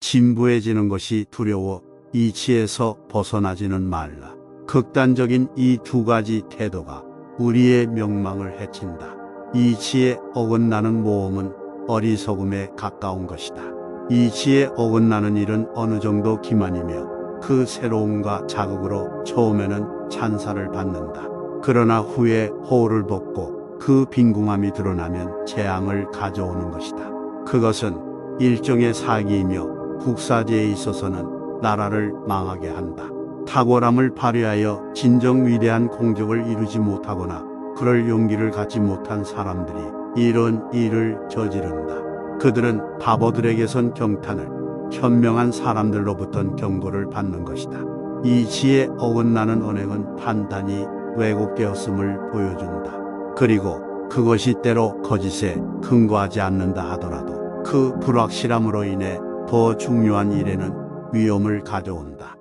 진부해지는 것이 두려워 이치에서 벗어나지는 말라. 극단적인 이 두 가지 태도가 우리의 명망을 해친다. 이치에 어긋나는 모험은 어리석음에 가까운 것이다. 이치에 어긋나는 일은 어느 정도 기만이며 그 새로움과 자극으로 처음에는 찬사를 받는다. 그러나 후에 호를 벗고 그 빈궁함이 드러나면 재앙을 가져오는 것이다. 그것은 일종의 사기이며 국사제에 있어서는 나라를 망하게 한다. 탁월함을 발휘하여 진정 위대한 공적을 이루지 못하거나 그럴 용기를 갖지 못한 사람들이 이런 일을 저지른다. 그들은 바보들에게선 경탄을, 현명한 사람들로부턴 경고를 받는 것이다. 이치에 어긋나는 언행은 판단이 왜곡되었음을 보여준다. 그리고 그것이 때로 거짓에 근거하지 않는다 하더라도 그 불확실함으로 인해 더 중요한 일에는 위험을 가져온다.